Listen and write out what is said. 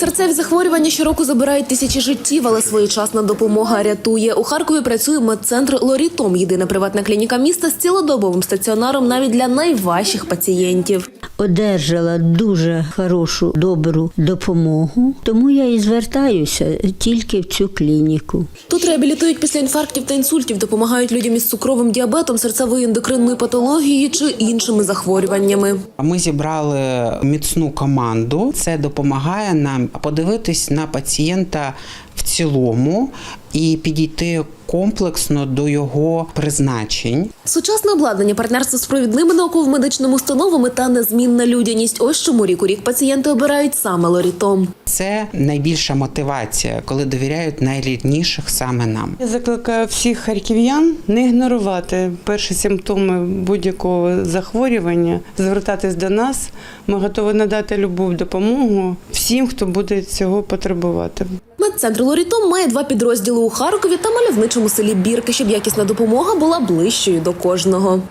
Серцеві захворювання щороку забирають тисячі життів, але своєчасна допомога рятує. У Харкові працює медцентр Лорітом, єдина приватна клініка міста з цілодобовим стаціонаром навіть для найважчих пацієнтів. Одержала дуже хорошу добру допомогу, тому я і звертаюся тільки в цю клініку. Тут реабілітують після інфарктів та інсультів, допомагають людям із цукровим діабетом, серцевою ендокринною патологією чи іншими захворюваннями. Ми зібрали міцну команду. Це допомагає нам подивитись на пацієнта в цілому і підійти комплексно до його призначень. Сучасне обладнання, партнерство з провідними науково-медичними установами та незмінна людяність. Ось чому рік у рік пацієнти обирають саме Лорітом. Це найбільша мотивація, коли довіряють найрідніших саме нам. Я закликаю всіх харків'ян не ігнорувати перші симптоми будь-якого захворювання, звертатись до нас. Ми готові надати любов допомогу всім, хто буде цього потребувати. Центр Лорітом має два підрозділи у Харкові та мальовничому селі Бірки, щоб якісна допомога була ближчою до кожного.